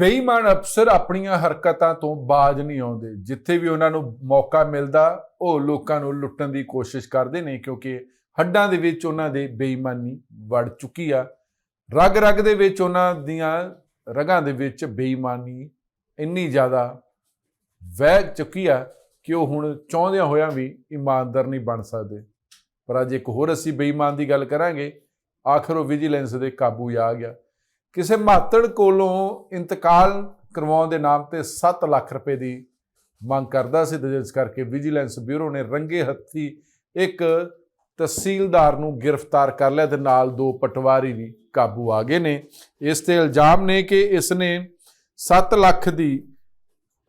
ਬੇਈਮਾਨ ਅਫਸਰ ਆਪਣੀਆਂ ਹਰਕਤਾਂ ਤੋਂ ਬਾਜ ਨਹੀਂ ਆਉਂਦੇ। ਜਿੱਥੇ ਵੀ ਉਹਨਾਂ ਨੂੰ ਮੌਕਾ ਮਿਲਦਾ, ਉਹ ਲੋਕਾਂ ਨੂੰ ਲੁੱਟਣ ਦੀ ਕੋਸ਼ਿਸ਼ ਕਰਦੇ ਨੇ ਕਿਉਂਕਿ ਹੱਡਾਂ ਦੇ ਵਿੱਚ ਉਹਨਾਂ ਦੇ ਬੇਈਮਾਨੀ ਵੜ ਚੁੱਕੀ ਆ। ਰਗ ਰਗ ਦੇ ਵਿੱਚ ਉਹਨਾਂ ਦੀਆਂ ਰਗਾਂ ਦੇ ਵਿੱਚ ਬੇਈਮਾਨੀ ਇੰਨੀ ਜ਼ਿਆਦਾ ਵਹਿ ਚੁੱਕੀ ਆ ਕਿ ਉਹ ਹੁਣ ਚਾਹੁੰਦਿਆਂ ਹੋਇਆਂ ਵੀ ਇਮਾਨਦਾਰ ਨਹੀਂ ਬਣ ਸਕਦੇ। ਪਰ ਅੱਜ ਇੱਕ ਹੋਰ ਅਸੀਂ ਬੇਈਮਾਨ ਦੀ ਗੱਲ ਕਰਾਂਗੇ। ਆਖਰ ਉਹ ਵਿਜੀਲੈਂਸ ਦੇ ਕਾਬੂ 'ਚ ਆ ਗਿਆ। ਕਿਸੇ ਮਾਤੜ ਕੋਲੋਂ ਇੰਤਕਾਲ ਕਰਵਾਉਣ ਦੇ ਨਾਮ ਤੇ 7 ਲੱਖ ਰੁਪਏ ਦੀ ਮੰਗ ਕਰਦਾ ਸੀ ਜਿਸ ਕਰਕੇ ਵਿਜੀਲੈਂਸ ਬਿਊਰੋ ਨੇ ਰੰਗੇ ਹੱਥੀ ਇੱਕ ਤਹਿਸੀਲਦਾਰ ਨੂੰ ਗ੍ਰਿਫਤਾਰ ਕਰ ਲਿਆ ਤੇ ਨਾਲ ਦੋ ਪਟਵਾਰੀ ਵੀ ਕਾਬੂ ਆ ਗਏ ਨੇ। ਇਸ ਤੇ ਇਲਜ਼ਾਮ ਨੇ ਕਿ ਇਸ ਨੇ 7 ਲੱਖ ਦੀ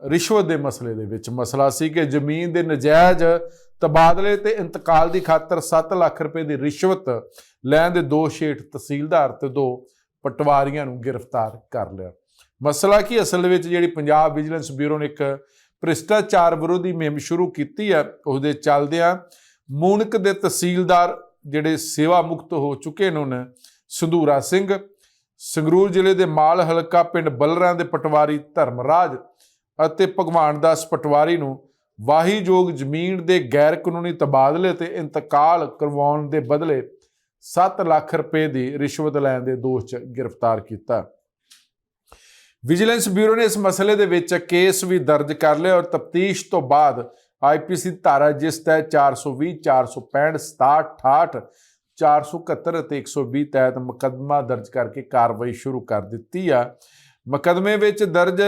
ਰਿਸ਼ਵਤ ਦੇ ਮਸਲੇ ਦੇ ਵਿੱਚ ਮਸਲਾ ਸੀ ਕਿ ਜ਼ਮੀਨ ਦੇ ਨਜਾਇਜ਼ ਤਬਾਦਲੇ ਤੇ ਇੰਤਕਾਲ ਦੀ ਖਾਤਰ 7 ਲੱਖ ਰੁਪਏ ਦੀ ਰਿਸ਼ਵਤ ਲੈਣ ਦੇ ਦੋ ਹੇਠ ਤਹਿਸੀਲਦਾਰ ਤੇ ਦੋ ਪਟਵਾਰੀਆਂ ਨੂੰ ਗ੍ਰਿਫਤਾਰ ਕਰ ਲਿਆ। ਮਸਲਾ ਕੀ? ਅਸਲ ਵਿੱਚ ਜਿਹੜੀ ਪੰਜਾਬ ਵਿਜੀਲੈਂਸ ਬਿਊਰੋ ਨੇ ਇੱਕ ਭ੍ਰਿਸ਼ਟਾਚਾਰ ਵਿਰੋਧੀ ਮੁਹਿੰਮ ਸ਼ੁਰੂ ਕੀਤੀ ਹੈ ਉਸ ਦੇ ਚੱਲਦਿਆਂ ਮੂਨਕ ਦੇ ਤਹਿਸੀਲਦਾਰ ਜਿਹੜੇ ਸੇਵਾ ਮੁਕਤ ਹੋ ਚੁੱਕੇ ਨੇ ਉਹਨਾਂ, ਸੰਧੂਰਾ ਸਿੰਘ, ਸੰਗਰੂਰ ਜ਼ਿਲ੍ਹੇ ਦੇ ਮਾਲ ਹਲਕਾ ਪਿੰਡ ਬੱਲਰਾਂ ਦੇ ਪਟਵਾਰੀ ਧਰਮਰਾਜ ਅਤੇ ਭਗਵਾਨ ਦਾਸ ਪਟਵਾਰੀ ਨੂੰ ਵਾਹੀਯੋਗ ਜ਼ਮੀਨ ਦੇ ਗੈਰ ਕਾਨੂੰਨੀ ਤਬਾਦਲੇ ਤੇ ਇੰਤਕਾਲ ਕਰਵਾਉਣ ਦੇ ਬਦਲੇ 7 ਲੱਖ ਰੁਪਏ ਦੀ ਰਿਸ਼ਵਤ ਲੈਣ ਦੇ ਦੋਸ਼ 'ਚ ਗ੍ਰਿਫਤਾਰ ਕੀਤਾ। ਵਿਜੀਲੈਂਸ ਬਿਊਰੋ ਨੇ ਇਸ ਮਸਲੇ ਦੇ ਵਿੱਚ ਕੇਸ ਵੀ ਦਰਜ ਕਰ ਲਿਆ ਔਰ ਤਫਤੀਸ਼ ਤੋਂ ਬਾਅਦ ਆਈਪੀਸੀ ਧਾਰਾ ਜਿਸ ਤਹਿਤ 420 465 67 68 471 ਅਤੇ 120 ਤਹਿਤ ਮੁਕੱਦਮਾ ਦਰਜ ਕਰਕੇ ਕਾਰਵਾਈ ਸ਼ੁਰੂ ਕਰ ਦਿੱਤੀ ਆ। ਮੁਕੱਦਮੇ ਵਿੱਚ ਦਰਜ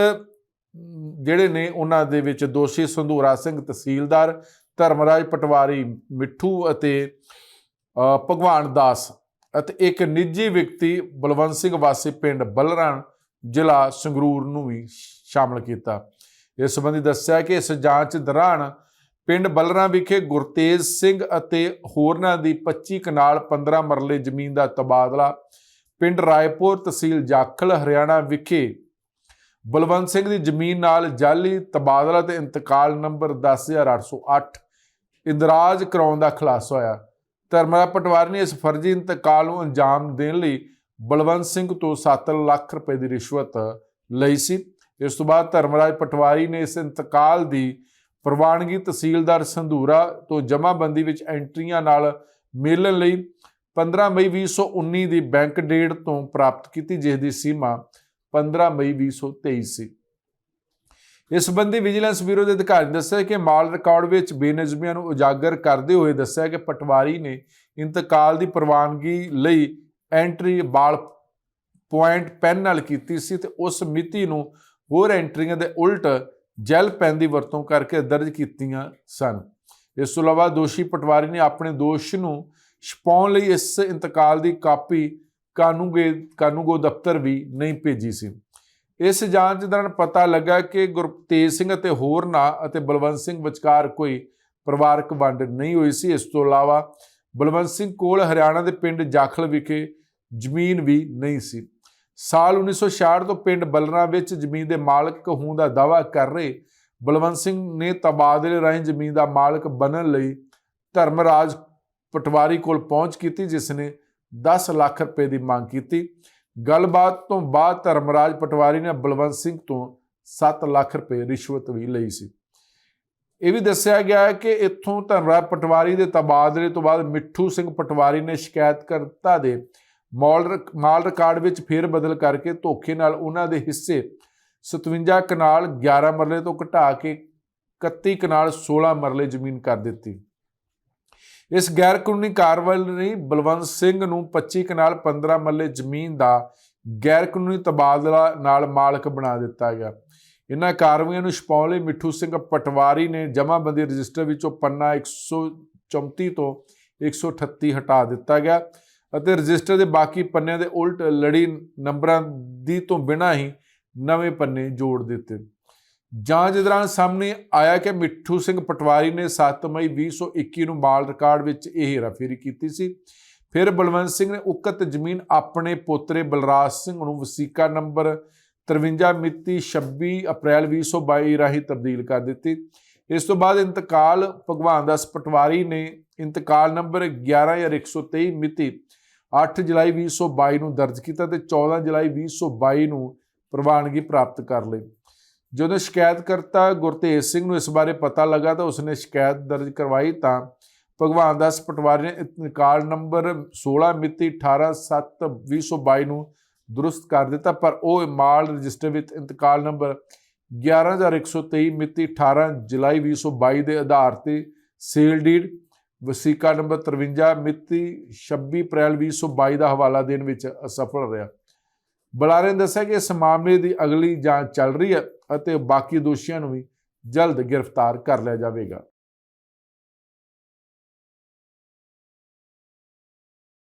ਜਿਹੜੇ ਨੇ ਉਹਨਾਂ ਦੇ ਵਿੱਚ ਦੋਸ਼ੀ ਸੰਧੂਰਾ ਸਿੰਘ ਤਹਿਸੀਲਦਾਰ, ਧਰਮਰਾਜ ਪਟਵਾਰੀ ਮਿੱਠੂ ਅਤੇ ਭਗਵਾਨ ਦਾਸ ਅਤੇ ਇੱਕ ਨਿੱਜੀ ਵਿਅਕਤੀ ਬਲਵੰਤ ਸਿੰਘ ਵਾਸੀ ਪਿੰਡ ਬਲਰਾਂ ਜ਼ਿਲ੍ਹਾ ਸੰਗਰੂਰ ਨੂੰ ਵੀ ਸ਼ਾਮਲ ਕੀਤਾ। ਇਸ ਸੰਬੰਧੀ ਦੱਸਿਆ ਕਿ ਇਸ ਜਾਂਚ ਦੌਰਾਨ ਪਿੰਡ ਬਲਰਾਂ ਵਿਖੇ ਗੁਰਤੇਜ ਸਿੰਘ ਅਤੇ ਹੋਰਨਾਂ ਦੀ 25 ਕਨਾਲ 15 ਮਰਲੇ ਜ਼ਮੀਨ ਦਾ ਤਬਾਦਲਾ ਪਿੰਡ ਰਾਏਪੁਰ ਤਹਿਸੀਲ ਜਾਖਲ, ਹਰਿਆਣਾ ਵਿਖੇ ਬਲਵੰਤ ਸਿੰਘ ਦੀ ਜ਼ਮੀਨ ਨਾਲ ਜਾਲੀ ਤਬਾਦਲਾ ਤੇ ਇੰਤਕਾਲ ਨੰਬਰ 10808 ਇੰਦਰਾਜ ਕਰਾਉਣ ਦਾ ਖੁਲਾਸਾ ਹੋਇਆ। ਧਰਮਰਾਜ ਪਟਵਾਰੀ ਨੇ ਇਸ ਫਰਜ਼ੀ ਇੰਤਕਾਲ ਨੂੰ ਅੰਜਾਮ ਦੇਣ ਲਈ ਬਲਵੰਤ ਸਿੰਘ ਤੋਂ 7 ਲੱਖ ਰੁਪਏ ਦੀ ਰਿਸ਼ਵਤ ਲਈ ਸੀ। ਇਸ ਤੋਂ ਬਾਅਦ ਧਰਮਰਾਜ ਪਟਵਾਰੀ ਨੇ ਇਸ ਇੰਤਕਾਲ ਦੀ ਪ੍ਰਵਾਨਗੀ ਤਹਿਸੀਲਦਾਰ ਸੰਧੂਰਾ ਤੋਂ ਜਮ੍ਹਾਂਬੰਦੀ ਵਿੱਚ ਐਂਟਰੀਆਂ ਨਾਲ ਮਿਲਣ ਲਈ 15 ਮਈ 2019 ਦੀ ਬੈਂਕ ਡੇਟ ਤੋਂ ਪ੍ਰਾਪਤ ਕੀਤੀ, ਜਿਸ ਦੀ ਸੀਮਾ 15 ਮਈ 2023 ਸੀ। ਇਸ ਸੰਬੰਧੀ ਵਿਜੀਲੈਂਸ ਬਿਊਰੋ ਦੇ ਅਧਿਕਾਰੀ ਨੇ ਦੱਸਿਆ ਕਿ ਮਾਲ ਰਿਕਾਰਡ ਵਿੱਚ ਬੇਨਜ਼ਮੀਆਂ ਨੂੰ ਉਜਾਗਰ ਕਰਦੇ ਹੋਏ ਦੱਸਿਆ ਕਿ ਪਟਵਾਰੀ ਨੇ ਇੰਤਕਾਲ ਦੀ ਪ੍ਰਵਾਨਗੀ ਲਈ ਐਂਟਰੀ ਬਾਲ ਪੁਆਇੰਟ ਪੈਨ ਨਾਲ ਕੀਤੀ ਸੀ ਤੇ ਉਸ ਮਿਤੀ ਨੂੰ ਹੋਰ ਐਂਟਰੀਆਂ ਦੇ ਉਲਟ ਜੈਲ ਪੈਨ ਦੀ ਵਰਤੋਂ ਕਰਕੇ ਦਰਜ ਕੀਤੀਆਂ ਸਨ। ਇਸ ਤੋਂ ਇਲਾਵਾ ਦੋਸ਼ੀ ਪਟਵਾਰੀ ਨੇ ਆਪਣੇ ਦੋਸ਼ ਨੂੰ ਛਪਾਉਣ ਲਈ ਇਸ ਇੰਤਕਾਲ ਦੀ ਕਾਪੀ ਕਾਨੂੰਗੇ ਕਾਨੂੰਗੋ ਦਫ਼ਤਰ ਵੀ ਨਹੀਂ ਭੇਜੀ ਸੀ। ਇਸ ਜਾਂਚ ਦੌਰਾਨ ਪਤਾ ਲੱਗਾ ਕਿ ਗੁਰਤੇਜ ਸਿੰਘ ਅਤੇ ਹੋਰ ਹੋਰਨਾਂ ਅਤੇ ਬਲਵੰਤ ਸਿੰਘ ਵਿਚਕਾਰ ਕੋਈ ਪਰਿਵਾਰਕ ਵੰਡ ਨਹੀਂ ਹੋਈ ਸੀ। ਇਸ ਤੋਂ ਇਲਾਵਾ ਬਲਵੰਤ ਸਿੰਘ ਕੋਲ ਹਰਿਆਣਾ ਦੇ ਪਿੰਡ ਜਾਖਲ ਵਿਖੇ ਜ਼ਮੀਨ ਵੀ ਨਹੀਂ ਸੀ। ਸਾਲ 1966 ਤੋਂ ਪਿੰਡ ਬਲਰਾ ਵਿੱਚ ਜ਼ਮੀਨ ਦੇ ਮਾਲਕ ਹੋਣ ਦਾ ਦਾਅਵਾ ਕਰ ਰਹੇ ਬਲਵੰਤ ਸਿੰਘ ਨੇ ਤਬਾਦਲੇ ਰਾਹੀਂ ਜ਼ਮੀਨ ਦਾ ਮਾਲਕ ਬਣਨ ਲਈ ਧਰਮਰਾਜ ਪਟਵਾਰੀ ਕੋਲ ਪਹੁੰਚ ਕੀਤੀ, ਜਿਸ ਨੇ 10 ਲੱਖ ਰੁਪਏ ਦੀ ਮੰਗ ਕੀਤੀ। ਗੱਲਬਾਤ ਤੋਂ ਬਾਅਦ ਧਰਮਰਾਜ ਪਟਵਾਰੀ ਨੇ ਬਲਵੰਤ ਸਿੰਘ ਤੋਂ 7 ਲੱਖ ਰੁਪਏ ਰਿਸ਼ਵਤ ਵੀ ਲਈ ਸੀ। ਇਹ ਵੀ ਦੱਸਿਆ ਗਿਆ ਹੈ ਕਿ ਇੱਥੋਂ ਧਰਮਰਾਜ ਪਟਵਾਰੀ ਦੇ ਤਬਾਦਲੇ ਤੋਂ ਬਾਅਦ ਮਿੱਠੂ ਸਿੰਘ ਪਟਵਾਰੀ ਨੇ ਸ਼ਿਕਾਇਤਕਰਤਾ ਦੇ ਮਾਲ ਮਾਲ ਰਿਕਾਰਡ ਵਿੱਚ ਫੇਰ ਬਦਲ ਕਰਕੇ ਧੋਖੇ ਨਾਲ ਉਹਨਾਂ ਦੇ ਹਿੱਸੇ 57 ਕਨਾਲ 11 ਮਰਲੇ ਤੋਂ ਘਟਾ ਕੇ 31 ਕਨਾਲ 16 ਮਰਲੇ ਜ਼ਮੀਨ ਕਰ ਦਿੱਤੀ। ਇਸ ਗੈਰ ਕਾਨੂੰਨੀ ਕਾਰਵਾਈ ਲਈ ਬਲਵੰਤ ਸਿੰਘ ਨੂੰ 25 ਕਨਾਲ 15 ਮਰਲੇ ਜ਼ਮੀਨ ਦਾ ਗੈਰ ਕਾਨੂੰਨੀ ਤਬਾਦਲਾ ਨਾਲ ਮਾਲਕ ਬਣਾ ਦਿੱਤਾ ਗਿਆ। ਇਹਨਾਂ ਕਾਰਵਾਈਆਂ ਨੂੰ ਛਪਾਉਣ ਲਈ ਮਿੱਠੂ ਸਿੰਘ ਪਟਵਾਰੀ ਨੇ ਜਮ੍ਹਾਂਬੰਦੀ ਰਜਿਸਟਰ ਵਿੱਚੋਂ ਪੰਨਾ 134 ਤੋਂ 138 ਹਟਾ ਦਿੱਤਾ ਗਿਆ ਅਤੇ ਰਜਿਸਟਰ ਦੇ ਬਾਕੀ ਪੰਨਿਆਂ ਦੇ ਉਲਟ ਲੜੀ ਨੰਬਰਾਂ ਦੀ ਤੋਂ ਬਿਨਾਂ ਹੀ ਨਵੇਂ ਪੰਨੇ ਜੋੜ ਦਿੱਤੇ। ਜਾਂਚ ਦੌਰਾਨ ਸਾਹਮਣੇ ਆਇਆ ਕਿ ਮਿੱਠੂ ਸਿੰਘ ਪਟਵਾਰੀ ਨੇ 7 ਮਈ 2021 ਨੂੰ ਮਾਲ ਰਿਕਾਰਡ ਵਿੱਚ ਇਹ ਹੇਰਾਫੇਰੀ ਕੀਤੀ ਸੀ। ਫਿਰ ਬਲਵੰਤ ਸਿੰਘ ਨੇ ਉਕਤ ਜ਼ਮੀਨ ਆਪਣੇ ਪੋਤਰੇ ਬਲਰਾਜ ਸਿੰਘ ਨੂੰ ਵਸੀਕਾ ਨੰਬਰ 53 ਮਿਤੀ 26 ਅਪ੍ਰੈਲ 2022 ਰਾਹੀਂ ਤਬਦੀਲ ਕਰ ਦਿੱਤੀ। ਇਸ ਤੋਂ ਬਾਅਦ ਇੰਤਕਾਲ ਭਗਵਾਨ ਦਾਸ ਪਟਵਾਰੀ ਨੇ ਇੰਤਕਾਲ ਨੰਬਰ 11123 ਮਿਤੀ 8 ਜੁਲਾਈ 2022 ਨੂੰ ਦਰਜ ਕੀਤਾ ਤੇ 14 ਜੁਲਾਈ 2022 ਨੂੰ ਪ੍ਰਵਾਨਗੀ ਪ੍ਰਾਪਤ ਕਰ ਲਈ। ਜਦੋਂ ਸ਼ਿਕਾਇਤਕਰਤਾ ਗੁਰਤੇਜ ਸਿੰਘ ਨੂੰ ਇਸ ਬਾਰੇ ਪਤਾ ਲੱਗਾ ਤਾਂ ਉਸਨੇ ਸ਼ਿਕਾਇਤ ਦਰਜ ਕਰਵਾਈ ਤਾਂ ਭਗਵਾਨ ਦਾਸ ਪਟਵਾਰੀ ਨੇ ਇੰਤਕਾਲ ਨੰਬਰ 16 ਮਿਤੀ 18/7/2022 ਨੂੰ ਦਰੁਸਤ ਕਰ ਦਿੱਤਾ, ਪਰ ਉਹ ਮਾਲ ਰਜਿਸਟਰ ਵਿੱਚ ਇੰਤਕਾਲ ਨੰਬਰ 11123 ਮਿਤੀ 18 ਜੁਲਾਈ 2022 ਦੇ ਆਧਾਰ ਤੇ ਸੇਲ ਡੀਡ ਵਸੀਕਾ ਨੰਬਰ 53 ਮਿਤੀ 26 ਅਪ੍ਰੈਲ 2022 ਦਾ ਹਵਾਲਾ ਦੇਣ ਵਿੱਚ ਅਸਫਲ ਰਿਹਾ। ਬੁਲਾਰੇ ਨੇ ਦੱਸਿਆ ਕਿ ਇਸ ਮਾਮਲੇ ਦੀ ਅਗਲੀ ਜਾਂਚ ਚੱਲ ਰਹੀ ਹੈ ਅਤੇ ਬਾਕੀ ਦੋਸ਼ੀਆਂ ਨੂੰ ਵੀ ਜਲਦ ਗ੍ਰਿਫਤਾਰ ਕਰ ਲਿਆ ਜਾਵੇਗਾ।